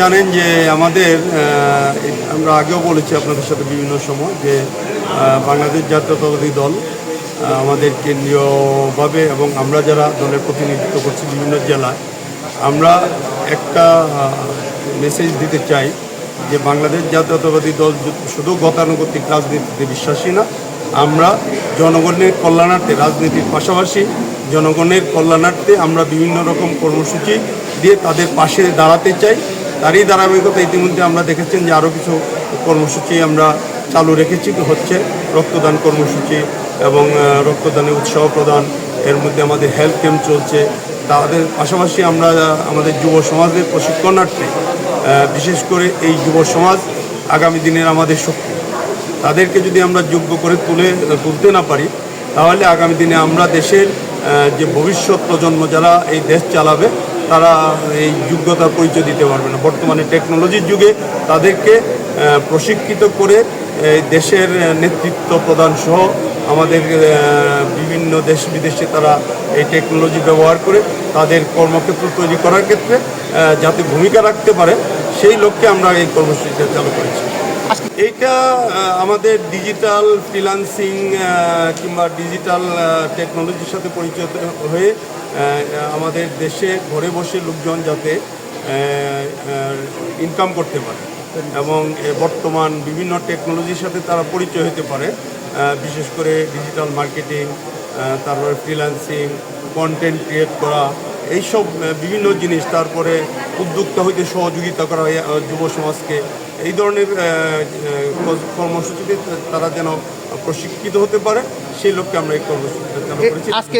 জানেন যে আমাদের আমরা আগেও বলেছি আপনাদের সাথে বিভিন্ন সময় যে বাংলাদেশ জাতীয়তাবাদী দল আমাদের কেন্দ্রীয়ভাবে এবং আমরা যারা দলের প্রতিনিধিত্ব করছি বিভিন্ন জেলায়, আমরা একটা মেসেজ দিতে চাই যে বাংলাদেশ জাতীয়তাবাদী দল শুধু গতানুগতিক রাজনীতিতে বিশ্বাসী না, আমরা জনগণের কল্যাণার্থে, রাজনীতির পাশাপাশি জনগণের কল্যাণার্থে আমরা বিভিন্ন রকম কর্মসূচি দিয়ে তাদের পাশে দাঁড়াতে চাই। তারই ধারাবাহিকতা ইতিমধ্যে আমরা দেখেছেন যে আরও কিছু কর্মসূচি আমরা চালু রেখেছি, হচ্ছে রক্তদান কর্মসূচি এবং রক্তদানে উৎসাহ প্রদান। এর মধ্যে আমাদের হেলথ ক্যাম্প চলছে। তাদের পাশাপাশি আমরা আমাদের যুব সমাজের প্রশিক্ষণার্থে বিশেষ করে এই যুব সমাজ আগামী দিনের আমাদের শক্তি। তাদেরকে যদি আমরা যোগ্য করে তুলে, তুলতে না পারি, তাহলে আগামী দিনে আমরা দেশের যে ভবিষ্যৎ প্রজন্ম যারা এই দেশ চালাবে তারা এই যোগ্যতার পরিচয় দিতে পারবে না। বর্তমানে টেকনোলজির যুগে তাদেরকে প্রশিক্ষিত করে দেশের নেতৃত্ব প্রদান সহ আমাদের বিভিন্ন দেশ বিদেশে তারা এই টেকনোলজি ব্যবহার করে তাদের কর্মক্ষেত্র তৈরি করার ক্ষেত্রে যাতে ভূমিকা রাখতে পারে, সেই লক্ষ্যে আমরা এই কর্মসূচিটা চালু করেছি। এইটা আমাদের ডিজিটাল ফ্রিলান্সিং কিংবা ডিজিটাল টেকনোলজির সাথে পরিচিত হয়ে আমাদের দেশে ঘরে বসে লোকজন যাতে ইনকাম করতে পারে। এবং বর্তমান বিভিন্ন টেকনোলজির সাথে তারা পরিচয় হতে পারে বিশেষ করে ডিজিটাল মার্কেটিং তারপরে ফ্রিল্যান্সিং কন্টেন্ট ক্রিয়েট করা, এইসব বিভিন্ন জিনিস। তারপরে উদ্যোক্তা হইতে সহযোগিতা করা হয়, যুব সমাজকে। এই ধরনের কর্মসূচিতে তারা যেন প্রশিক্ষিত হতে পারে সেই লক্ষ্যে আমরা এই কর্মসূচিটা চালু করেছি। আজকে